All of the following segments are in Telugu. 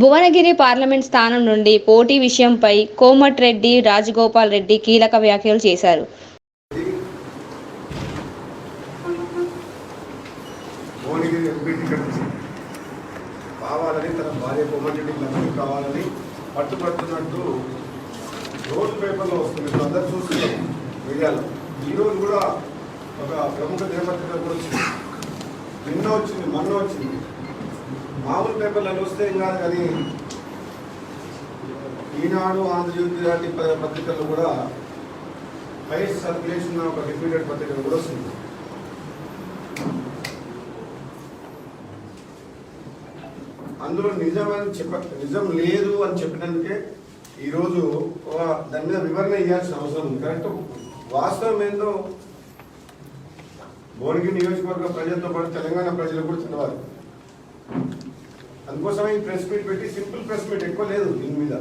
భువనగిరి పార్లమెంట్ స్థానం నుండి పోటీ విషయంపై కోమటిరెడ్డి రాజగోపాల్ రెడ్డి కీలక వ్యాఖ్యలు చేశారు. కావాలని తన భార్య కావాలని పట్టుబడుతున్నట్టు పేపర్లో వస్తుంది. ఇప్పుడు అందరు చూస్తున్నాం మీడియాలో. ఈరోజు కూడా ఒక ప్రముఖ దినపత్రిక కూడా వచ్చింది. నిన్న వచ్చింది మొన్న వచ్చింది. మామూలు పేపర్లలో వస్తే ఏం కాదు కానీ ఈనాడు ఆంధ్రజ్యోతి లాంటి పత్రికల్లో కూడా హైయెస్ట్ సర్క్యులేషన్ ఒక రిపీటెడ్ పత్రికలు కూడా వస్తుంది అందులో నిజమని చెప్ప నిజం లేదు అని చెప్పినందుకే ఈరోజు దాని మీద వివరణ ఇవ్వాల్సిన అవసరం ఉంది. కరెక్ట్? వాస్తవం ఏందో భువనగిరి నియోజకవర్గ ప్రజలతో పాటు తెలంగాణ ప్రజలు కూడా తెలియాలి అందుకోసమే ఈ ప్రెస్ మీట్ పెట్టి సింపుల్ ప్రెస్ మీట్ ఎక్కువ లేదు దీని మీద.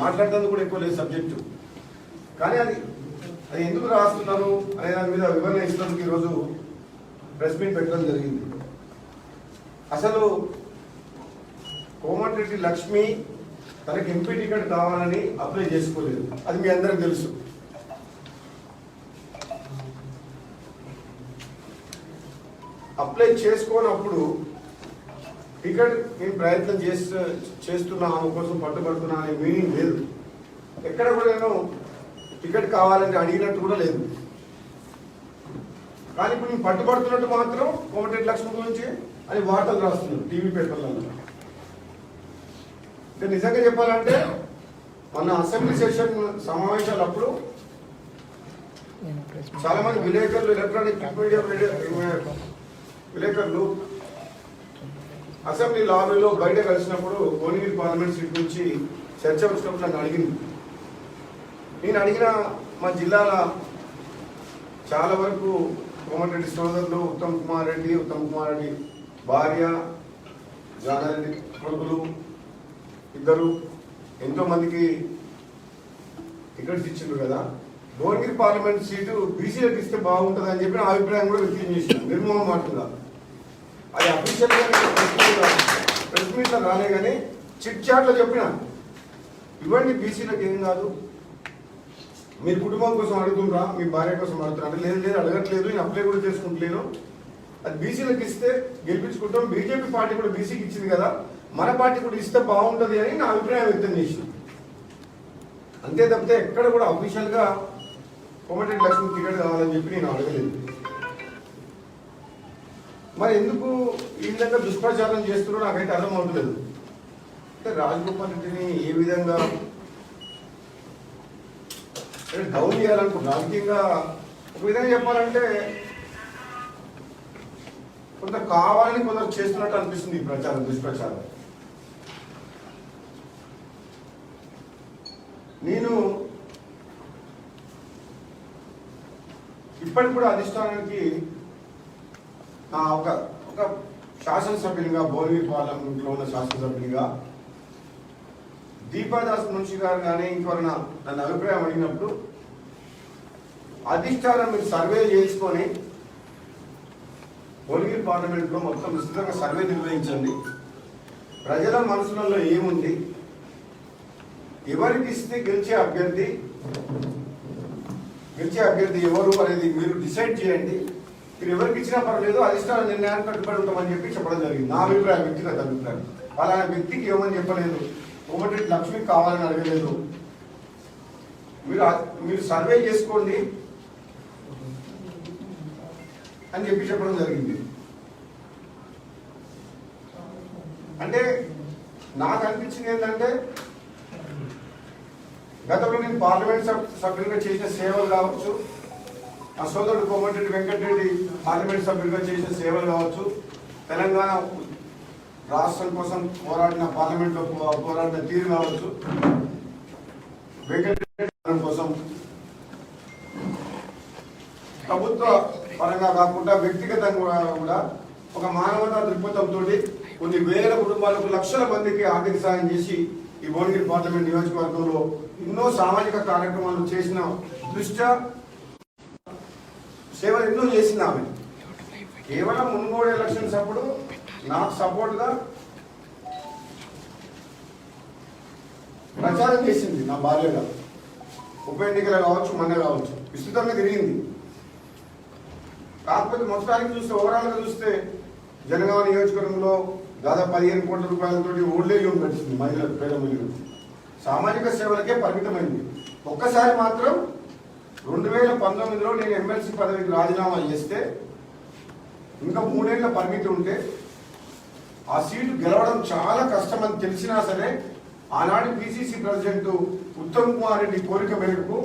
మాట్లాడడానికి కూడా ఎక్కువ లేదు సబ్జెక్టు. కానీ అది అది ఎందుకు రాస్తున్నారు అనే దాని మీద వివరణ ఇస్తున్నందుకు ఈరోజు ప్రెస్ మీట్ పెట్టడం జరిగింది. అసలు కోమటిరెడ్డి లక్ష్మి తనకి ఎంపీ టికెట్ కావాలని అప్లై చేసుకోలేదు. అది మీ అందరికి తెలుసు. అప్లై చేసుకోనప్పుడు టికెట్ నేను ప్రయత్నం చేస్తూ చేస్తున్నా ఆమె కోసం పట్టుబడుతున్నా అనే మీనింగ్ లేదు. ఎక్కడ కూడా నేను టికెట్ కావాలని అడిగినట్టు కూడా లేదు. కానీ ఇప్పుడు నేను పట్టుబడుతున్నట్టు మాత్రం కోమటిరెడ్డి లక్ష్మి గురించి అని వార్తలు రాస్తున్నాను టీవీ పేపర్లలో. అంటే నిజంగా చెప్పాలంటే మన అసెంబ్లీ సెషన్ సమావేశాలప్పుడు చాలా మంది విలేకరులు ఎలక్ట్రానిక్ మీడియా- విలేకరులు అసెంబ్లీ లాబీలో బయట కలిసినప్పుడు భువనగిరి పార్లమెంట్ సీట్ నుంచి చర్చ వచ్చినప్పుడు నన్ను అడిగింది. నేను అడిగిన మా జిల్లాల చాలా వరకు కోమటిరెడ్డి సోదరులు ఉత్తమ్ కుమార్ రెడ్డి ఉత్తమ్ కుమార్ రెడ్డి భార్య జానారెడ్డి కొడుకులు ఇద్దరు ఎంతోమందికి టికెట్స్ ఇచ్చిండ్రు కదా. భువనగిరి పార్లమెంట్ సీటు బీసీలకు ఇస్తే బాగుంటుంది అని చెప్పి నా అభిప్రాయం కూడా వ్యక్తం చేసింది. నిర్మోహమాటంగా అది అఫీషియల్ ప్రెస్ మీట్లో రాలే కానీ చిట్ చాట్లో చెప్పిన. ఇవ్వండి బీసీలకు ఏం కాదు. మీరు కుటుంబం కోసం అడుగుతుండ్రా మీ భార్య కోసం అడుగుతున్నా అంటే లేదు లేదు అడగట్లేదు నేను అప్లై కూడా చేసుకుంటలేను. అది బీసీలకు ఇస్తే గెలిపించుకుంటాం. బీజేపీ పార్టీ కూడా బీసీకి ఇచ్చింది కదా మన పార్టీ కూడా ఇస్తే బాగుంటుంది అని నా అభిప్రాయం వ్యక్తం చేసింది. అంతే తప్పితే ఎక్కడ కూడా అఫీషియల్గా కోమటిరెడ్డి లక్ష్మి టికెట్ కావాలని చెప్పి నేను అడగలేదు. మరి ఎందుకు ఈ విధంగా దుష్ప్రచారం చేస్తున్నారో నాకైతే అర్థం అవుతలేదు అంటే రాజగోపాల్ రెడ్డిని ఏ విధంగా అంటే డౌన్ చేయాలనుకుంటున్నా రాజకీయంగా ఒక విధంగా చెప్పాలంటే కొంత కావాలని కొందరు చేస్తున్నట్టు అనిపిస్తుంది ఈ ప్రచారం దుష్ప్రచారం. నేను ఇప్పటికి కూడా అధిష్టానానికి ఒక ఒక శాసనసభ్యునిగా భువనగిరి పార్లమెంట్లో ఉన్న శాసనసభ్యునిగా దీపాదాస్ మున్షి గారు కానీ ఇంకెవరైనా నన్ను అభిప్రాయం అడిగినప్పుడు అధిష్టానం మీరు సర్వే చేసుకొని భువనగిరి పార్లమెంట్లో మొత్తం విస్తృతంగా సర్వే నిర్వహించండి. ప్రజల మనసులలో ఏముంది? ఎవరికి ఇస్తే గెలిచే అభ్యర్థి గెలిచే అభ్యర్థి ఎవరు అనేది మీరు డిసైడ్ చేయండి. మీరు ఎవరికి ఇచ్చినా పర్లేదు అధిష్టాన నిర్ణయానికి కట్టుబడి ఉంటామని చెప్పి చెప్పడం జరిగింది. నా అభిప్రాయం వ్యక్తిగత అభిప్రాయం. అలాంటి వ్యక్తికి ఏమని చెప్పలేదు. ఒకటి లక్ష్మి కావాలని అడగలేదు. మీరు మీరు సర్వే చేసుకోండి అని చెప్పి చెప్పడం జరిగింది. అంటే నాకు అనిపించింది ఏంటంటే గతంలో నేను పార్లమెంట్ సభ్యులుగా చేసిన సేవలు కావచ్చు ఆ సోదరుడు కోమటిరెడ్డి వెంకటరెడ్డి పార్లమెంట్ సభ్యులుగా చేసిన సేవలు కావచ్చు తెలంగాణ రాష్ట్రం కోసం పోరాడిన పార్లమెంట్లో పోరాడిన తీరు కావచ్చు కోసం ప్రభుత్వ పరంగా కాకుండా వ్యక్తిగతంగా కూడా ఒక మానవతా దృక్పథంతో కొన్ని వేల కుటుంబాలకు లక్షల మందికి ఆర్థిక సాయం చేసి ఈ భువనగిరి పార్లమెంట్ నియోజకవర్గంలో ఎన్నో సామాజిక కార్యక్రమాలు చేసిన దృష్ట్యా సేవలు ఎన్నో చేసింది ఆమె. కేవలం మున్గోడు ఎలక్షన్స్ అప్పుడు నాకు సపోర్ట్గా ప్రచారం చేసింది నా భార్యగా ఉప ఎన్నికలు కావచ్చు మన కావచ్చు. విస్తృతంగా తిరిగింది. కాకపోతే మొత్తానికి చూస్తే ఓవరాల్గా చూస్తే జనగామ నియోజకవర్గంలో దాదాపు పదిహేను కోట్ల రూపాయలతోటి ఓల్డేజ్ హోమ్ నడిచింది మహిళలు పేద మహిళలు. సామాజిక సేవలకే పరిమితమైంది. ఒక్కసారి మాత్రం రెండు వేల పంతొమ్మిదిలో నేను ఎమ్మెల్సీ పదవికి రాజీనామా చేస్తే ఇంకా మూడేళ్ళ పరిమితి ఉంటే ఆ సీటు గెలవడం చాలా కష్టమని తెలిసినా సరే ఆనాడు పిసిసి ప్రెసిడెంట్ ఉత్తమ్ కుమార్ రెడ్డి కోరిక మేరకు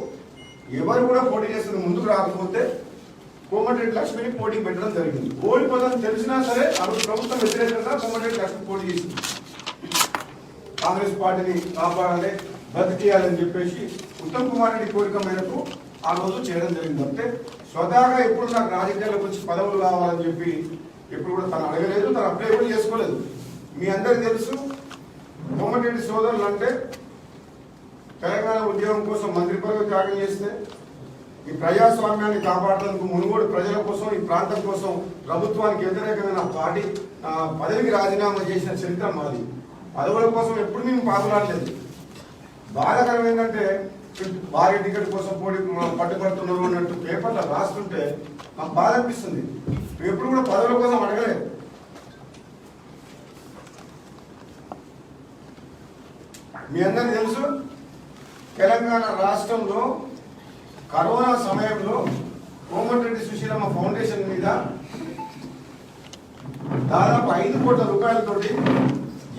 ఎవరు కూడా పోటీ చేసిన ముందుకు రాకపోతే కోమటిరెడ్డి లక్ష్మిని పోటీ పెట్టడం జరిగింది. ఓడిపోదని తెలిసినా సరే అప్పుడు ప్రభుత్వం వ్యతిరేకంగా కోమటిరెడ్డి లక్ష్మి పోటీ చేసింది. కాంగ్రెస్ పార్టీని కాపాడాలి బతికేయాలని చెప్పేసి ఉత్తమ్ కుమార్ రెడ్డి కోరిక మేరకు ఆ రోజు చేయడం జరిగింది. అంటే స్వతహాగా ఎప్పుడు నాకు రాజకీయాలకు వచ్చి పదవులు కావాలని చెప్పి ఎప్పుడు కూడా తను అడగలేదు తను అప్లై కూడా చేసుకోలేదు. మీ అందరికి తెలుసు కోమటిరెడ్డి సోదరులు అంటే తెలంగాణ ఉద్యోగం కోసం మంత్రి పదవి త్యాగం చేస్తే ఈ ప్రజాస్వామ్యాన్ని కాపాడడానికి మునుగోడు ప్రజల కోసం ఈ ప్రాంతం కోసం ప్రభుత్వానికి వ్యతిరేకమైన పార్టీ పదవికి రాజీనామా చేసిన చరిత్ర మాది. పదవుల కోసం ఎప్పుడు మేము పాల్గొనలేదు బాధాకరం ఏంటంటే భారీ టికెట్ కోసం పోటీ పట్టుబడుతున్నారు అన్నట్టు పేపర్లో రాస్తుంటే నాకు బాధ అనిపిస్తుంది. మేము ఎప్పుడు కూడా పదవుల కోసం అడగలేదు. మీ అందరికి తెలుసు తెలంగాణ రాష్ట్రంలో కరోనా సమయంలో కోమటిరెడ్డి సుశీలమ్మ ఫౌండేషన్ మీద దాదాపు ఐదు కోట్ల రూపాయలతోటి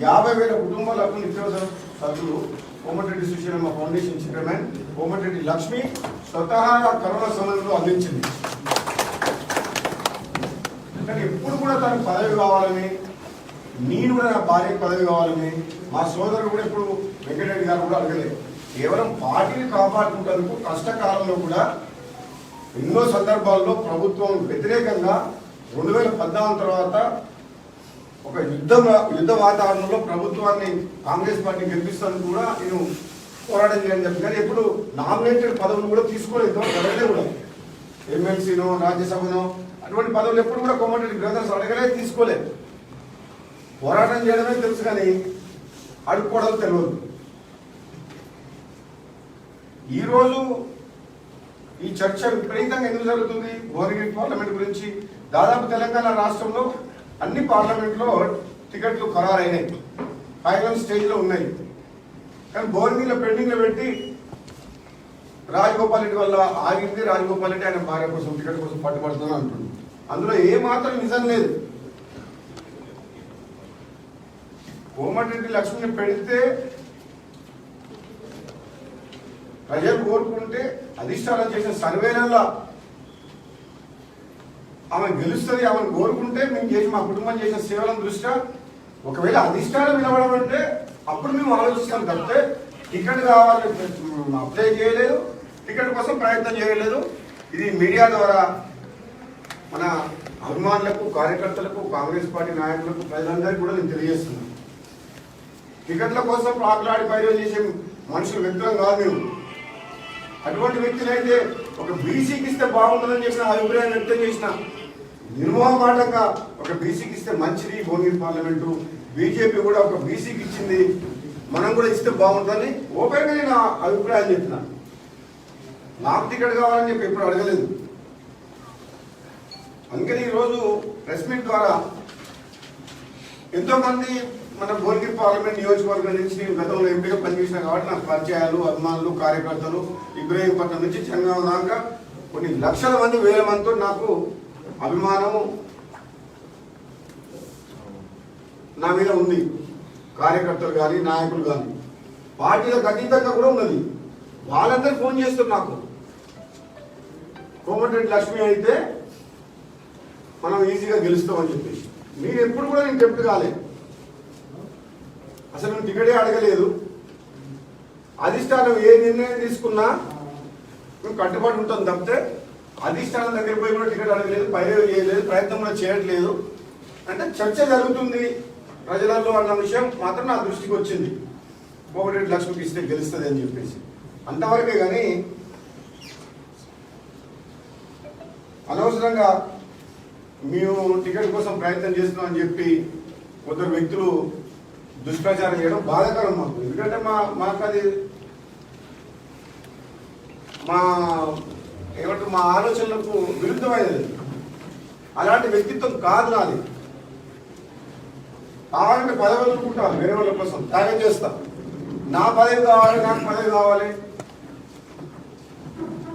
యాభై వేల కుటుంబాలకు నిత్యావసర సరుకులు కోమటిరెడ్డి సుశీలమ్మ ఫౌండేషన్ చైర్మన్ కోమటిరెడ్డి లక్ష్మి స్వతహాగా కరోనా సమయంలో అందించింది. కానీ ఎప్పుడు కూడా తనకు పదవి కావాలని నేను కూడా నా భార్య పదవి కావాలని మా సోదరుడు కూడా ఇప్పుడు వెంకటరెడ్డి గారు కూడా అడగలేదు. కేవలం పార్టీని కాపాడుకుంటేందుకు కష్టకాలంలో కూడా ఎన్నో సందర్భాల్లో ప్రభుత్వం వ్యతిరేకంగా రెండు వేల పద్నాలుగు తర్వాత ఒక యుద్ధ యుద్ధ వాతావరణంలో ప్రభుత్వాన్ని కాంగ్రెస్ పార్టీ గెలిపిస్తాను కూడా నేను పోరాటం చేయని చెప్పి. కానీ ఎప్పుడు నామినేటెడ్ పదవులు కూడా తీసుకోలేదు. అడగలేదు కూడా. ఎమ్మెల్సీనో రాజ్యసభనో అటువంటి పదవులు ఎప్పుడు కూడా కొమ్మటి బ్రదర్స్ అడగలేదు తీసుకోలేదు పోరాటం చేయడమే తెలుసు కానీ అడుక్కోవడం తెలియదు ఈరోజు ఈ చర్చ విపరీతంగా ఎందుకు జరుగుతుంది? భువనగిరి పార్లమెంట్ గురించి దాదాపు తెలంగాణ రాష్ట్రంలో అన్ని పార్లమెంట్లో టికెట్లు ఖరారైనాయి. ఫైనల్ స్టేజ్లో ఉన్నాయి. కానీ భువనగిరిలో పెండింగ్లో పెట్టి రాజగోపాల్ రెడ్డి వల్ల ఆగింది. రాజగోపాల్ రెడ్డి ఆయన భార్య కోసం టికెట్ కోసం పట్టుబడుతున్నాను అంటుంది అందులో ఏ మాత్రం నిజం లేదు. కోమటిరెడ్డి లక్ష్మిని పెడితే ప్రజలు కోరుకుంటే అధిష్టానం చేసిన సర్వేలలో ఆమె గెలుస్తుంది ఆమెను కోరుకుంటే మేము చేసి మా కుటుంబం చేసిన సేవల దృష్ట్యా ఒకవేళ అధిష్టానం నిలబడం అంటే అప్పుడు మేము ఆలోచిస్తాం తప్పితే టికెట్ కావాలి అప్లై చేయలేదు టికెట్ కోసం ప్రయత్నం చేయలేదు. ఇది మీడియా ద్వారా మన అభిమానులకు కార్యకర్తలకు కాంగ్రెస్ పార్టీ నాయకులకు ప్రజలందరికీ కూడా నేను తెలియజేస్తున్నాను. టికెట్ల కోసం ఆటలాడి పైరు చేసే మనుషులు వ్యక్తులం కాదు మేము. అటువంటి వ్యక్తులైతే ఒక బీసీకి ఇస్తే బాగుంటుందని చెప్పిన అభిప్రాయం వ్యక్తం చేసిన నిర్మోహమాటంగా ఒక బీసీకి ఇస్తే మంచిది భువనగిరి పార్లమెంటు. బీజేపీ కూడా ఒక బీసీకి ఇచ్చింది. మనం కూడా ఇస్తే బాగుంటుందని ఓపెన్గా నేను అభిప్రాయాలు అభిప్రాయం చెప్పిన. నాకు టికెట్ కావాలని చెప్పి ఎప్పుడు అడగలేదు. అందుకని ఈరోజు ప్రెస్ మీట్ ద్వారా ఎంతోమంది మన భువనగిరి పార్లమెంట్ నియోజకవర్గం నుంచి నేను గతంలో ఎంపీగా పనిచేసిన కాబట్టి నాకు పరిచయాలు అభిమానులు కార్యకర్తలు ఇబ్రాహీంపట్నం నుంచి చెంగాం దాకా కొన్ని లక్షల మంది వేల మందితో నాకు అభిమానము నా మీద ఉంది. కార్యకర్తలు కానీ నాయకులు కానీ పార్టీలకు అతీతంగా కూడా ఉన్నది. వాళ్ళందరూ ఫోన్ చేస్తారు నాకు. కోమటిరెడ్డి లక్ష్మి అయితే మనం ఈజీగా గెలుస్తామని చెప్పేసి మీరు ఎప్పుడు కూడా నేను టెంప్ట్ కాలేదు అసలు నేను టికెటే అడగలేదు. అధిష్టానం ఏ నిర్ణయం తీసుకున్నా మేము కట్టుబడి ఉంటాం తప్పితే అధిష్టానం దగ్గర పోయి కూడా టికెట్ అడగలేదు పైరవి చేయలేదు ప్రయత్నం కూడా చేయట్లేదు. అంటే చర్చ జరుగుతుంది. ప్రజలలో అన్న విషయం మాత్రం నా దృష్టికి వచ్చింది. ఒకటి లక్ష్మికి ఇస్తే గెలుస్తుంది అని చెప్పేసి. అంతవరకే కానీ అనవసరంగా మేము టికెట్ కోసం ప్రయత్నం చేస్తున్నాం అని చెప్పి కొందరు వ్యక్తులు దుష్ప్రచారం చేయడం బాధాకరం మాకు. ఎందుకంటే మా మాకు అది మా ఏమంటే మా ఆలోచనలకు విరుద్ధమైనది. అలాంటి వ్యక్తిత్వం కాదు నాది. కావాలంటే పదవి అనుకుంటాను వేరే వాళ్ళ కోసం. త్యాగం చేస్తా. నా పదవి కావాలి నాకు పదవి కావాలి.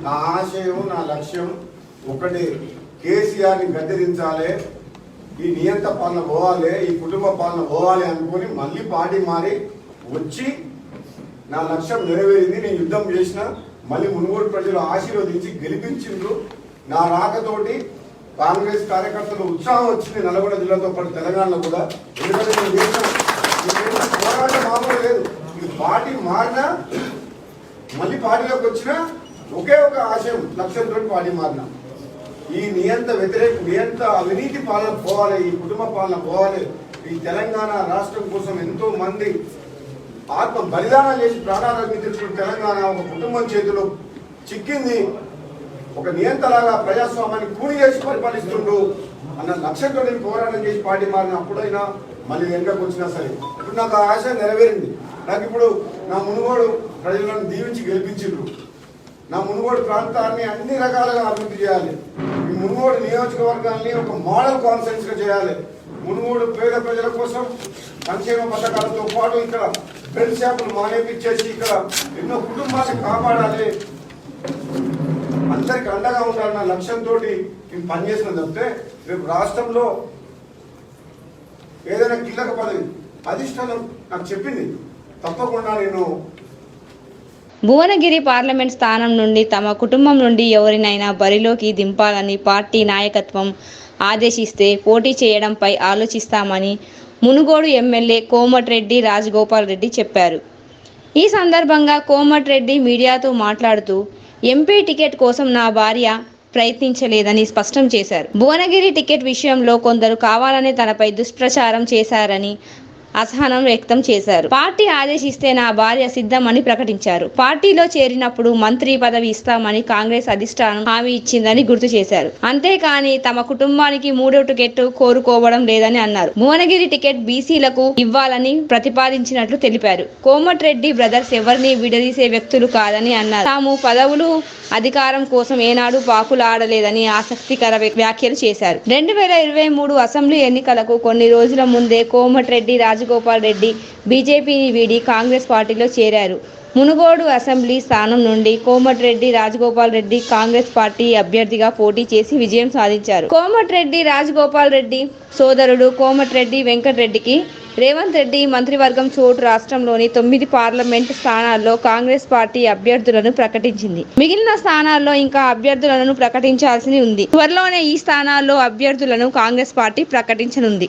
నా ఆశయం నా లక్ష్యం ఒకటి. కేసీఆర్ని గద్దెదించాలి ఈ నియంత పాలన పోవాలి ఈ కుటుంబ పాలన పోవాలి అనుకుని మళ్ళీ పార్టీ మారి వచ్చి నా లక్ష్యం నెరవేరింది. నేను యుద్ధం చేసిన మళ్ళీ మునుగోడు ప్రజలు ఆశీర్వదించి గెలిపించిండ్రు. నా రాకతోటి కాంగ్రెస్ కార్యకర్తలు ఉత్సాహం వచ్చింది నల్గొండ జిల్లాతో పాటు తెలంగాణలో కూడా. ఎందుకంటే పోరాటం మామూలు లేదు. ఈ పార్టీ మారినా మళ్ళీ పార్టీలోకి వచ్చిన ఒకే ఒక ఆశయం లక్ష్యంతో పార్టీ మారిన. ఈ నియంత వ్యతిరేక నియంత అవినీతి పాలన పోవాలి ఈ కుటుంబ పాలన పోవాలి. ఈ తెలంగాణ రాష్ట్రం కోసం ఎంతో మంది ఆత్మ బలిదానం చేసి ప్రాణాలను అర్పించిన తెలంగాణ ఒక కుటుంబం చేతిలో చిక్కింది. ఒక నియంతలాగా ప్రజాస్వామ్యాన్ని కూని చేసి పరిపాలిస్తుండు అన్న లక్ష్యంతో నేను పోరాటం చేసి పార్టీ మారిన అప్పుడైనా మళ్ళీ వెనుకకు వచ్చినా సరే. ఇప్పుడు నాకు ఆ ఆశ నెరవేరింది. నాకు ఇప్పుడు నా మునుగోడు ప్రజలను దీవించి గెలిపించిండ్రు నా మునుగోడు ప్రాంతాన్ని అన్ని రకాలుగా అభివృద్ధి చేయాలి. ఈ మునుగోడు నియోజకవర్గాన్ని ఒక మోడల్ కాన్ఫరెన్స్గా చేయాలి. మునుగోడు పేద ప్రజల కోసం సంక్షేమ పథకాలతో పాటు ఇక్కడ బెల్ షాపులు మానేపించేసి ఇక్కడ ఎన్నో కుటుంబాన్ని కాపాడాలి. అందరికి అండగా ఉండాలన్న లక్ష్యంతో మేము పనిచేసిన తప్పితే రేపు రాష్ట్రంలో ఏదైనా కీలక పదవి అధిష్టానం నాకు చెప్పింది. తప్పకుండా నేను భువనగిరి పార్లమెంట్ స్థానం నుండి తమ కుటుంబం నుండి ఎవరినైనా బరిలోకి దింపాలని పార్టీ నాయకత్వం ఆదేశిస్తే పోటీ చేయడంపై ఆలోచిస్తామని మునుగోడు ఎమ్మెల్యే కోమటిరెడ్డి రాజగోపాల్ రెడ్డి చెప్పారు. ఈ సందర్భంగా కోమటిరెడ్డి మీడియాతో మాట్లాడుతూ ఎంపీ టికెట్ కోసం నా భార్య ప్రయత్నించలేదని స్పష్టం చేశారు. భువనగిరి టికెట్ విషయంలో కొందరు కావాలనే తనపై దుష్ప్రచారం చేశారని అసహనం వ్యక్తం చేశారు. పార్టీ ఆదేశిస్తే నా భార్య సిద్ధమని ప్రకటించారు. పార్టీలో చేరినప్పుడు మంత్రి పదవి ఇస్తామని కాంగ్రెస్ అధిష్టానం హామీ ఇచ్చిందని గుర్తు చేశారు. అంతేకాని తమ కుటుంబానికి మూడో టికెట్ కోరుకోవడం లేదని అన్నారు. భువనగిరి టికెట్ బీసీలకు ఇవ్వాలని ప్రతిపాదించినట్లు తెలిపారు. కోమటిరెడ్డి బ్రదర్స్ ఎవరిని విడదీసే వ్యక్తులు కాదని అన్నారు. తాము పదవులు అధికారం కోసం ఏనాడు పాకులాడలేదని ఆసక్తికర వ్యాఖ్యలు చేశారు. రెండు వేల ఇరవై మూడు అసెంబ్లీ ఎన్నికలకు కొన్ని రోజుల ముందే కోమటిరెడ్డి రాజగోపాల్ రెడ్డి బీజేపీని వీడి కాంగ్రెస్ పార్టీలో చేరారు. మునుగోడు అసెంబ్లీ స్థానం నుండి కోమటిరెడ్డి రాజగోపాల్ రెడ్డి కాంగ్రెస్ పార్టీ అభ్యర్థిగా పోటీ చేసి విజయం సాధించారు. కోమటిరెడ్డి రాజగోపాల్ రెడ్డి సోదరుడు కోమటిరెడ్డి వెంకటరెడ్డికి రేవంత్ రెడ్డి మంత్రివర్గం చోటు రాష్ట్రంలోని తొమ్మిది పార్లమెంట్ స్థానాల్లో కాంగ్రెస్ పార్టీ అభ్యర్థులను ప్రకటించింది. మిగిలిన స్థానాల్లో ఇంకా అభ్యర్థులను ప్రకటించాల్సి ఉంది. త్వరలోనే ఈ స్థానాల్లో అభ్యర్థులను కాంగ్రెస్ పార్టీ ప్రకటించనుంది.